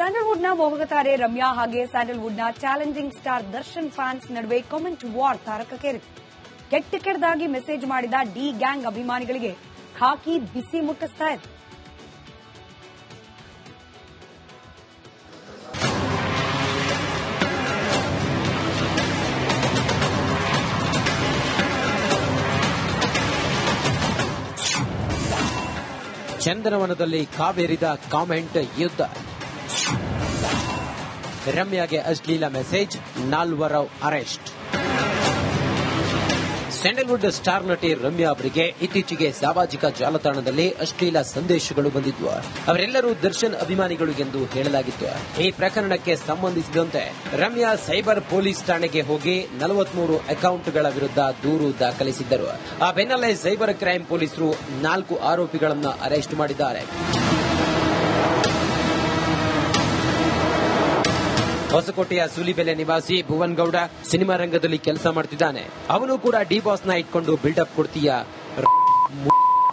ಸ್ಯಾಂಡಲ್ವುಡ್ನ ಮೋಹಕತಾರೆ ರಮ್ಯಾ ಹಾಗೆ ಸ್ಯಾಂಡಲ್ವುಡ್ನ ಚಾಲೆಂಜಿಂಗ್ ಸ್ಟಾರ್ ದರ್ಶನ್ ಫ್ಯಾನ್ಸ್ ನಡುವೆ ಕಾಮೆಂಟ್ ವಾರ್ ತಾರಕಕ್ಕೇರಿದೆ ಕೆಟ್ಟ ಕೆಟ್ಟದಾಗಿ ಮೆಸೇಜ್ ಮಾಡಿದ ಡಿ ಗ್ಯಾಂಗ್ ಅಭಿಮಾನಿಗಳಿಗೆ ಖಾಕಿ ಬಿಸಿ ಮುಟ್ಟಿಸ್ತಾ ಇತ್ತು. ಚಂದನವನದಲ್ಲಿ ಕಾವೇರಿದ ಕಾಮೆಂಟ್ ಯುದ್ಧ. ರಮ್ಯಾಗೆ ಅಶ್ಲೀಲ ಮೆಸೇಜ್ ನಾಲ್ವರ ಅರೆಸ್ಟ್. ಸ್ಯಾಂಡಲ್ವುಡ್ ಸ್ಟಾರ್ ನಟಿ ರಮ್ಯಾ ಅವರಿಗೆ ಇತ್ತೀಚೆಗೆ ಸಾಮಾಜಿಕ ಜಾಲತಾಣದಲ್ಲಿ ಅಶ್ಲೀಲ ಸಂದೇಶಗಳು ಬಂದಿದ್ವು. ಅವರೆಲ್ಲರೂ ದರ್ಶನ್ ಅಭಿಮಾನಿಗಳು ಎಂದು ಹೇಳಲಾಗಿತ್ತು. ಈ ಪ್ರಕರಣಕ್ಕೆ ಸಂಬಂಧಿಸಿದಂತೆ ರಮ್ಯಾ ಸೈಬರ್ ಪೊಲೀಸ್ ಠಾಣೆಗೆ ಹೋಗಿ ನಲವತ್ಮೂರು ಅಕೌಂಟ್ಗಳ ವಿರುದ್ಧ ದೂರು ದಾಖಲಿಸಿದ್ದರು. ಆ ಬೆನ್ನಲ್ಲೇ ಸೈಬರ್ ಕ್ರೈಂ ಪೊಲೀಸರು ನಾಲ್ಕು ಆರೋಪಿಗಳನ್ನು ಅರೆಸ್ಟ್ ಮಾಡಿದ್ದಾರೆ. ಹೊಸಕೋಟೆಯ ಸೂಲಿಬೆಲೆ ನಿವಾಸಿ ಭುವನ್ ಗೌಡ ಸಿನಿಮಾ ರಂಗದಲ್ಲಿ ಕೆಲಸ ಮಾಡ್ತಿದ್ದಾನೆ. ಅವನು ಕೂಡ ಡಿ ಬಾಸ್ನ ಇಟ್ಕೊಂಡು ಬಿಲ್ಡಪ್ ಕೊಡ್ತೀಯ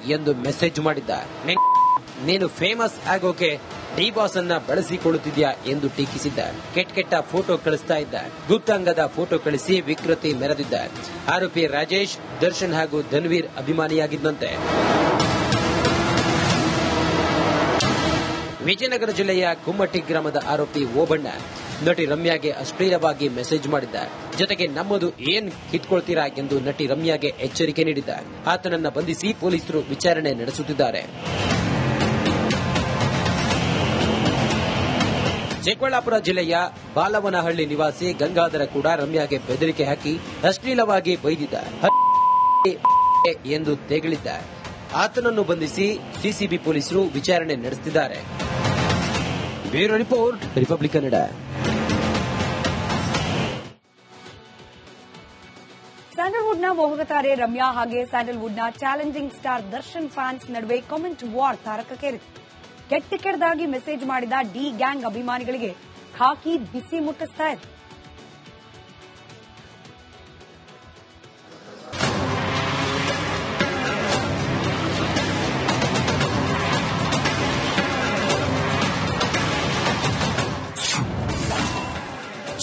ಎಂದು ಮೆಸೇಜ್ ಮಾಡಿದ್ದ. ನೀನ್- ನೀನು ಫೇಮಸ್ ಆಗೋಕೆ ಡಿ ಬಾಸ್ ಅನ್ನ ಬಳಸಿಕೊಳ್ಳುತ್ತಿದ್ಯಾ? ಎಂದು ಟೀಕಿಸಿದ್ದ. ಕೆಟ್ಟ ಕೆಟ್ಟ ಫೋಟೋ ಕಳಿಸ್ತಾ ಇದ್ದ. ಗುಪ್ತಾಂಗದ ಫೋಟೋ ಕಳಿಸಿ ವಿಕೃತಿ ಮೆರೆದಿದ್ದ. ಆರೋಪಿ ರಾಜೇಶ್, ದರ್ಶನ್ ಹಾಗೂ ಧನ್ವೀರ್ ಅಭಿಮಾನಿಯಾಗಿದ್ದಂತೆ. ವಿಜಯನಗರ ಜಿಲ್ಲೆಯ ಕುಮ್ಮಟ್ಟಿ ಗ್ರಾಮದ ಆರೋಪಿ ಓಬಣ್ಣ. ನಟಿ ರಮ್ಯಾಗೆ ಅಶ್ಲೀಲವಾಗಿ ಮೆಸೇಜ್ ಮಾಡಿದ್ದ ಜೊತೆಗೆ ನಮ್ಮದು ಏನ್ ಕಿತ್ಕೊಳ್ತೀರಾ ಎಂದು ನಟಿ ರಮ್ಯಾಗೆ ಎಚ್ಚರಿಕೆ ನೀಡಿದ್ದ ಆತನನ್ನ ಬಂಧಿಸಿ ಪೊಲೀಸರು ವಿಚಾರಣೆ ನಡೆಸುತ್ತಿದ್ದಾರೆ. ಚಿಕ್ಕಬಳ್ಳಾಪುರ ಜಿಲ್ಲೆಯ ಬಾಲವನಹಳ್ಳಿ ನಿವಾಸಿ ಗಂಗಾಧರ ಕೂಡ ರಮ್ಯಾಗೆ ಬೆದರಿಕೆ ಹಾಕಿ ಅಶ್ಲೀಲವಾಗಿ ಬೈದಿದ್ದ ಎಂದು ತೆಗಳಿದ್ದ ಆತನನ್ನು ಬಂಧಿಸಿ ಸಿಸಿಬಿ ಪೊಲೀಸರು ವಿಚಾರಣೆ ನಡೆಸುತ್ತಿದ್ದಾರೆ. Bureau report, Republic Kannada. ಸ್ಯಾಂಡಲ್ವುಡ್ನ ಬಹುಗತಾರೆ ರಮ್ಯಾ ಹಾಗೆ ನ ಚಾಲೆಂಜಿಂಗ್ ಸ್ಟಾರ್ ದರ್ಶನ್ ಫ್ಯಾನ್ಸ್ ನಡುವೆ ಕಾಮೆಂಟ್ ವಾರ್ ತಾರಕಕ್ಕೇರಿತು ಕೆಟ್ಟ ಕೆಟ್ಟದಾಗಿ ಮೆಸೇಜ್ ಮಾಡಿದ ಡಿ ಗ್ಯಾಂಗ್ ಅಭಿಮಾನಿಗಳಿಗೆ ಖಾಕಿ ಬಿಸಿ ಮುಟ್ಟಿಸ್ತಾ ಇದೆ.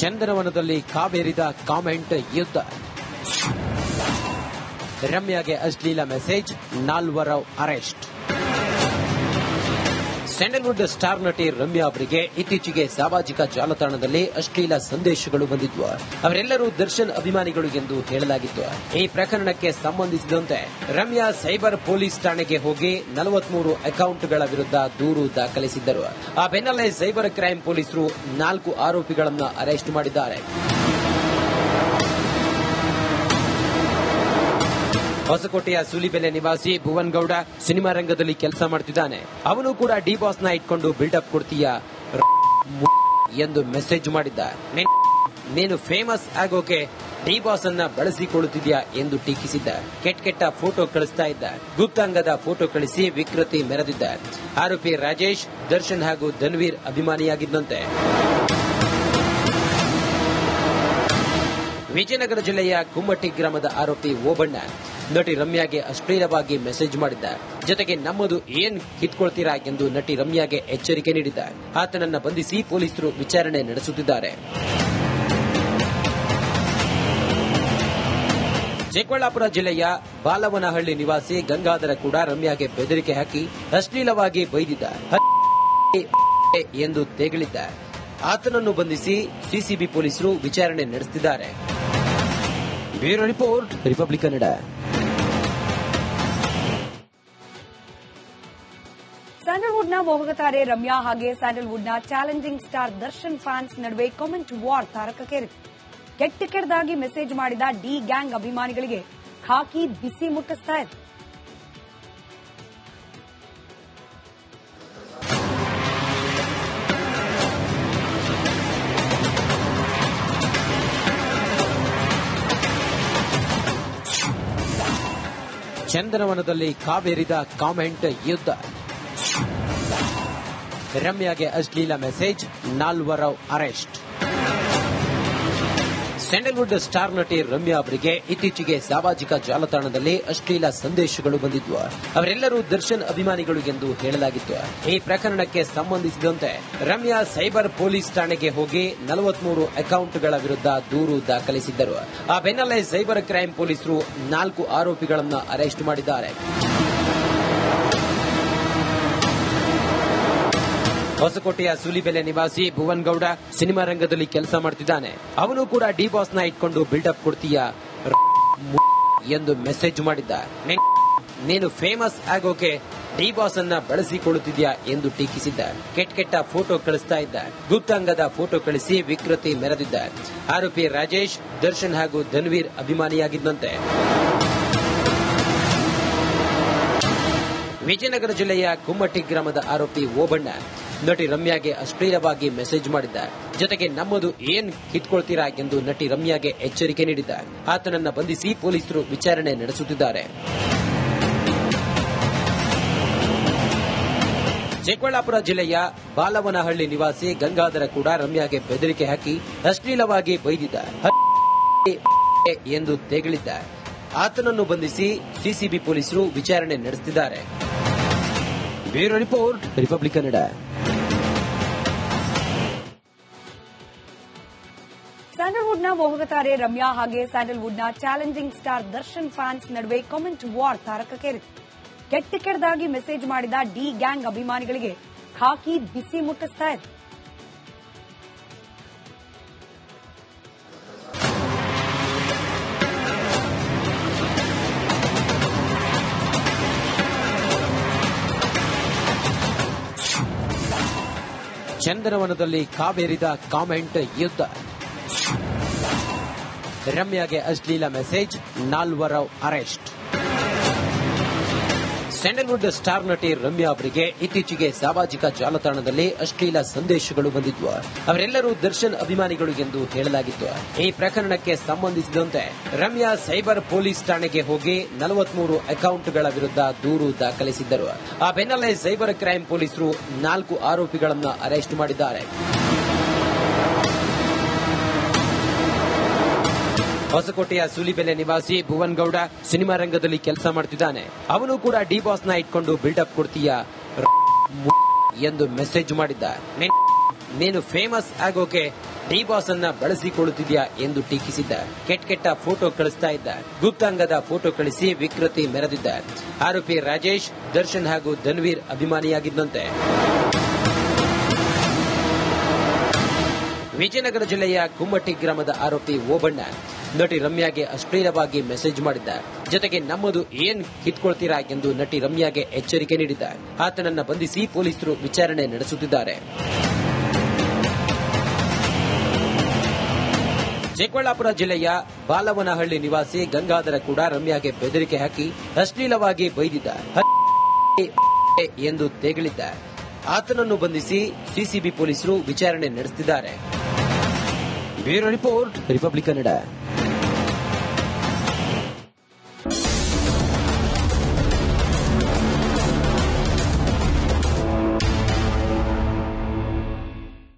ಚಂದನವನದಲ್ಲಿ ಕಾವೇರಿದ ಕಾಮೆಂಟ್ ಯುದ್ಧ. ರಮ್ಯಾಗೆ ಅಶ್ಲೀಲ ಮೆಸೇಜ್, ನಾಲ್ವರ ಅರೆಸ್ಟ್. ಸ್ಯಾಂಡಲ್ವುಡ್ ಸ್ಟಾರ್ ನಟಿ ರಮ್ಯಾ ಅವರಿಗೆ ಇತ್ತೀಚೆಗೆ ಸಾಮಾಜಿಕ ಜಾಲತಾಣದಲ್ಲಿ ಅಶ್ಲೀಲ ಸಂದೇಶಗಳು ಬಂದಿದ್ವು. ಅವರೆಲ್ಲರೂ ದರ್ಶನ್ ಅಭಿಮಾನಿಗಳು ಎಂದು ಹೇಳಲಾಗಿತ್ತು. ಈ ಪ್ರಕರಣಕ್ಕೆ ಸಂಬಂಧಿಸಿದಂತೆ ರಮ್ಯಾ ಸೈಬರ್ ಪೊಲೀಸ್ ಠಾಣೆಗೆ ಹೋಗಿ ನಲವತ್ಮೂರು ಅಕೌಂಟ್ಗಳ ವಿರುದ್ಧ ದೂರು ದಾಖಲಿಸಿದ್ದರು. ಆ ಬೆನ್ನಲ್ಲೇ ಸೈಬರ್ ಕ್ರೈಂ ಪೊಲೀಸರು ನಾಲ್ಕು ಆರೋಪಿಗಳನ್ನು ಅರೆಸ್ಟ್ ಮಾಡಿದ್ದಾರೆ. ಹೊಸಕೋಟೆಯ ಸುಲಿಬೆಲೆ ನಿವಾಸಿ ಭುವನ್ ಗೌಡ ಸಿನಿಮಾ ರಂಗದಲ್ಲಿ ಕೆಲಸ ಮಾಡ್ತಿದ್ದಾನೆ. ಅವನು ಕೂಡ ಡಿ ಬಾಸ್ನ ಇಟ್ಕೊಂಡು ಬಿಲ್ಡಪ್ ಕೊಡ್ತೀಯ? ಎಂದು ಮೆಸೇಜ್ ಮಾಡಿದ್ದ. ನೀನ್- ನೀನು ಫೇಮಸ್ ಆಗೋಕೆ ಡಿ ಬಾಸ್ ಅನ್ನ ಬಳಸಿಕೊಳ್ಳುತ್ತಿದ್ಯಾ? ಎಂದು ಟೀಕಿಸಿದ್ದ. ಕೆಟ್ಟ ಕೆಟ್ಟ ಫೋಟೋ ಕಳಿಸ್ತಾ ಇದ್ದ. ಗುಪ್ತಾಂಗದ ಫೋಟೋ ಕಳಿಸಿ ವಿಕೃತಿ ಮೆರೆದಿದ್ದ. ಆರೋಪಿ ರಾಜೇಶ್, ದರ್ಶನ್ ಹಾಗೂ ಧನ್ವೀರ್ ಅಭಿಮಾನಿಯಾಗಿದ್ದಂತೆ. ವಿಜಯನಗರ ಜಿಲ್ಲೆಯ ಕುಮ್ಮಟ್ಟಿ ಗ್ರಾಮದ ಆರೋಪಿ ಓಬಣ್ಣ ನಟಿ ರಮ್ಯಾಗೆ ಅಶ್ಲೀಲವಾಗಿ ಮೆಸೇಜ್ ಮಾಡಿದ್ದ. ಜೊತೆಗೆ ನಮ್ಮದು ಏನ್ ಕಿತ್ಕೊಳ್ತೀರಾ ಎಂದು ನಟಿ ರಮ್ಯಾಗೆ ಎಚ್ಚರಿಕೆ ನೀಡಿದ್ದ. ಆತನನ್ನ ಬಂಧಿಸಿ ಪೊಲೀಸರು ವಿಚಾರಣೆ ನಡೆಸುತ್ತಿದ್ದಾರೆ. ಚಿಕ್ಕಬಳ್ಳಾಪುರ ಜಿಲ್ಲೆಯ ಬಾಲವನಹಳ್ಳಿ ನಿವಾಸಿ ಗಂಗಾಧರ ಕೂಡ ರಮ್ಯಾಗೆ ಬೆದರಿಕೆ ಹಾಕಿ ಅಶ್ಲೀಲವಾಗಿ ಬೈದಿದ್ದ. ಎಂದು ತೆಗಳಿದ್ದ ಆತನನ್ನು ಬಂಧಿಸಿ ಸಿಸಿಬಿ ಪೊಲೀಸರು ವಿಚಾರಣೆ ನಡೆಸುತ್ತಿದ್ದಾರೆ. Bureau report. ರಿಪಬ್ಲಿಕ್ ಕನ್ನಡ. ಸ್ಯಾಂಡಲ್ವುಡ್ನ ಮೋಹಕತಾರೆ ರಮ್ಯಾ ಹಾಗೆ ಸ್ಯಾಂಡಲ್ವುಡ್ನ ಚಾಲೆಂಜಿಂಗ್ ಸ್ಟಾರ್ ದರ್ಶನ್ ಫ್ಯಾನ್ಸ್ ನಡುವೆ ಕಾಮೆಂಟ್ ವಾರ್ ತಾರಕಕ್ಕೇರಿದೆ. ಕೆಟ್ಟ ಕೆಟ್ಟದಾಗಿ ಮೆಸೇಜ್ ಮಾಡಿದ ಡಿ ಗ್ಯಾಂಗ್ ಅಭಿಮಾನಿಗಳಿಗೆ ಖಾಕಿ ಬಿಸಿ ಮುಟ್ಟಿಸ್ತಾ ಇದೆ. ಚಂದನವನದಲ್ಲಿ ಕಾವೇರಿದ ಕಾಮೆಂಟ್ ಯುದ್ಧ. ರಮ್ಯಾಗೆ ಅಶ್ಲೀಲ ಮೆಸೇಜ್ ನಾಲ್ವರ ಅರೆಸ್ಟ್. ಸ್ಯಾಂಡಲ್ವುಡ್ ಸ್ಟಾರ್ ನಟಿ ರಮ್ಯಾ ಅವರಿಗೆ ಇತ್ತೀಚೆಗೆ ಸಾಮಾಜಿಕ ಜಾಲತಾಣದಲ್ಲಿ ಅಶ್ಲೀಲ ಸಂದೇಶಗಳು ಬಂದಿದ್ವು. ಅವರೆಲ್ಲರೂ ದರ್ಶನ್ ಅಭಿಮಾನಿಗಳು ಎಂದು ಹೇಳಲಾಗಿತ್ತು. ಈ ಪ್ರಕರಣಕ್ಕೆ ಸಂಬಂಧಿಸಿದಂತೆ ರಮ್ಯಾ ಸೈಬರ್ ಪೊಲೀಸ್ ಠಾಣೆಗೆ ಹೋಗಿ ನಲವತ್ಮೂರು ಅಕೌಂಟ್ಗಳ ವಿರುದ್ಧ ದೂರು ದಾಖಲಿಸಿದ್ದರು. ಆ ಬೆನ್ನಲ್ಲೇ ಸೈಬರ್ ಕ್ರೈಂ ಪೊಲೀಸರು ನಾಲ್ಕು ಆರೋಪಿಗಳನ್ನು ಅರೆಸ್ಟ್ ಮಾಡಿದ್ದಾರೆ. ಹೊಸಕೋಟೆಯ ಸೂಲಿಬೆಲೆ ನಿವಾಸಿ ಭುವನ್ ಗೌಡ ಸಿನಿಮಾ ರಂಗದಲ್ಲಿ ಕೆಲಸ ಮಾಡ್ತಿದ್ದಾನೆ. ಅವನು ಕೂಡ ಡಿ ಬಾಸ್ನ ಇಟ್ಕೊಂಡು ಬಿಲ್ಡಪ್ ಕೊಡ್ತೀಯ. ಎಂದು ಮೆಸೇಜ್ ಮಾಡಿದ್ದ. ನಿನ್- ನೀನು ಫೇಮಸ್ ಆಗೋಕೆ ಡಿ ಬಾಸ್ ಅನ್ನ ಬಳಸಿಕೊಳ್ಳುತ್ತಿದ್ಯಾ? ಎಂದು ಟೀಕಿಸಿದ್ದ. ಕೆಟ್ಟ ಕೆಟ್ಟ ಫೋಟೋ ಕಳಿಸ್ತಾ ಇದ್ದ. ಗುಪ್ತಾಂಗದ ಫೋಟೋ ಕಳಿಸಿ ವಿಕೃತಿ ಮೆರೆದಿದ್ದ. ಆರೋಪಿ ರಾಜೇಶ್, ದರ್ಶನ್ ಹಾಗೂ ಧನ್ವೀರ್ ಅಭಿಮಾನಿಯಾಗಿದ್ದಂತೆ. ವಿಜಯನಗರ ಜಿಲ್ಲೆಯ ಕುಮ್ಮಟ್ಟಿ ಗ್ರಾಮದ ಆರೋಪಿ ಓಬಣ್ಣ. ನಟಿ ರಮ್ಯಾಗೆ ಅಶ್ಲೀಲವಾಗಿ ಮೆಸೇಜ್ ಮಾಡಿದ್ದ ಜೊತೆಗೆ ನಮ್ಮದು ಏನ್ ಕಿತ್ಕೊಳ್ತೀರಾ ಎಂದು ನಟಿ ರಮ್ಯಾಗೆ ಎಚ್ಚರಿಕೆ ನೀಡಿದ್ದ ಆತನನ್ನ ಬಂಧಿಸಿ ಪೊಲೀಸರು ವಿಚಾರಣೆ ನಡೆಸುತ್ತಿದ್ದಾರೆ. ಚಿಕ್ಕಬಳ್ಳಾಪುರ ಜಿಲ್ಲೆಯ ಬಾಲವನಹಳ್ಳಿ ನಿವಾಸಿ ಗಂಗಾಧರ ಕೂಡ ರಮ್ಯಾಗೆ ಬೆದರಿಕೆ ಹಾಕಿ ಅಶ್ಲೀಲವಾಗಿ ಬೈದಿದ್ದ ಎಂದು ತೆಗಳಿದ್ದ ಆತನನ್ನು ಬಂಧಿಸಿ ಸಿಸಿಬಿ ಪೊಲೀಸರು ವಿಚಾರಣೆ ನಡೆಸುತ್ತಿದ್ದಾರೆ. ಬ್ಯೂರೋ ರಿಪೋರ್ಟ್ ರಿಪಬ್ಲಿಕ್ ಕನ್ನಡ ಸ್ಯಾಂಡಲ್ವುಡ್ನ ಬಹುಗತಾರೆ ರಮ್ಯಾ ಹಾಗೆ ಸ್ಯಾಂಡಲ್ವುಡ್ನ ಚಾಲೆಂಜಿಂಗ್ ಸ್ಟಾರ್ ದರ್ಶನ್ ಫ್ಯಾನ್ಸ್ ನಡುವೆ ಕಾಮೆಂಟ್ ವಾರ್ ತಾರಕಕ್ಕೇರಿದೆ ಕೆಟ್ಟ ಕೆಟ್ಟದಾಗಿ ಮೆಸೇಜ್ ಮಾಡಿದ ಡಿ ಗ್ಯಾಂಗ್ ಅಭಿಮಾನಿಗಳಿಗೆ ಖಾಕಿ ಬಿಸಿ ಮುಟ್ಟಿಸ್ತಾ ಇದೆ ಚಂದನವನದಲ್ಲಿ ಕಾವೇರಿದ ಕಾಮೆಂಟ್ ಯುದ್ಧ. ರಮ್ಯಾಗೆ ಅಶ್ಲೀಲ ಮೆಸೇಜ್ ನಾಲ್ವರ ಅರೆಸ್ಟ್. ಸ್ಯಾಂಡಲ್ವುಡ್ ಸ್ಟಾರ್ ನಟಿ ರಮ್ಯಾ ಅವರಿಗೆ ಇತ್ತೀಚೆಗೆ ಸಾಮಾಜಿಕ ಜಾಲತಾಣದಲ್ಲಿ ಅಶ್ಲೀಲ ಸಂದೇಶಗಳು ಬಂದಿದ್ವು. ಅವರೆಲ್ಲರೂ ದರ್ಶನ್ ಅಭಿಮಾನಿಗಳು ಎಂದು ಹೇಳಲಾಗಿತ್ತು. ಈ ಪ್ರಕರಣಕ್ಕೆ ಸಂಬಂಧಿಸಿದಂತೆ ರಮ್ಯಾ ಸೈಬರ್ ಪೊಲೀಸ್ ಠಾಣೆಗೆ ಹೋಗಿ ನಲವತ್ಮೂರು ಅಕೌಂಟ್ಗಳ ವಿರುದ್ಧ ದೂರು ದಾಖಲಿಸಿದ್ದರು. ಆ ಬೆನ್ನಲ್ಲೇ ಸೈಬರ್ ಕ್ರೈಂ ಪೊಲೀಸರು ನಾಲ್ಕು ಆರೋಪಿಗಳನ್ನು ಅರೆಸ್ಟ್ ಮಾಡಿದ್ದಾರೆ. ಹೊಸಕೋಟೆಯ ಸೂಲಿಬೆಲೆ ನಿವಾಸಿ ಭುವನ್ ಗೌಡ ಸಿನಿಮಾ ರಂಗದಲ್ಲಿ ಕೆಲಸ ಮಾಡ್ತಿದ್ದಾನೆ. ಅವನು ಕೂಡ ಡಿ ಬಾಸ್ನ ಇಟ್ಕೊಂಡು ಬಿಲ್ಡಪ್ ಕೊಡ್ತೀಯ. ಎಂದು ಮೆಸೇಜ್ ಮಾಡಿದ್ದ. ನಿನ್- ಫೇಮಸ್ ಆಗೋಕೆ ಡಿ ಬಾಸ್ ಅನ್ನ ಬಳಸಿಕೊಳ್ಳುತ್ತಿದ್ಯಾ ಎಂದು ಟೀಕಿಸಿದ್ದ. ಕೆಟ್ಟ ಕೆಟ್ಟ ಫೋಟೋ ಕಳಿಸ್ತಾ ಇದ್ದ. ಗುಪ್ತಾಂಗದ ಫೋಟೋ ಕಳಿಸಿ ವಿಕೃತಿ ಮೆರೆದಿದ್ದ. ಆರೋಪಿ ರಾಜೇಶ್, ದರ್ಶನ್ ಹಾಗೂ ಧನ್ವೀರ್ ಅಭಿಮಾನಿಯಾಗಿದ್ದಂತೆ. ವಿಜಯನಗರ ಜಿಲ್ಲೆಯ ಕುಮ್ಮಟ್ಟಿ ಗ್ರಾಮದ ಆರೋಪಿ ಓಬಣ್ಣ. ನಟಿ ರಮ್ಯಾಗೆ ಅಶ್ಲೀಲವಾಗಿ ಮೆಸೇಜ್ ಮಾಡಿದ್ದ. ಜೊತೆಗೆ ನಮ್ಮದು ಏನ್ ಕಿತ್ಕೊಳ್ತೀರಾ ಎಂದು ನಟಿ ರಮ್ಯಾಗೆ ಎಚ್ಚರಿಕೆ ನೀಡಿದ್ದ ಆತನನ್ನ ಬಂಧಿಸಿ ಪೊಲೀಸರು ವಿಚಾರಣೆ ನಡೆಸುತ್ತಿದ್ದಾರೆ. ಚಿಕ್ಕಬಳ್ಳಾಪುರ ಜಿಲ್ಲೆಯ ಬಾಲವನಹಳ್ಳಿ ನಿವಾಸಿ ಗಂಗಾಧರ ಕೂಡ ರಮ್ಯಾಗೆ ಬೆದರಿಕೆ ಹಾಕಿ ಅಶ್ಲೀಲವಾಗಿ ಬೈದಿದ್ದ ಎಂದು ತೆಗಳಿದ್ದ ಆತನನ್ನು ಬಂಧಿಸಿ ಸಿಸಿಬಿ ಪೊಲೀಸರು ವಿಚಾರಣೆ ನಡೆಸುತ್ತಿದ್ದಾರೆ. Bureau report, Republic Kannada.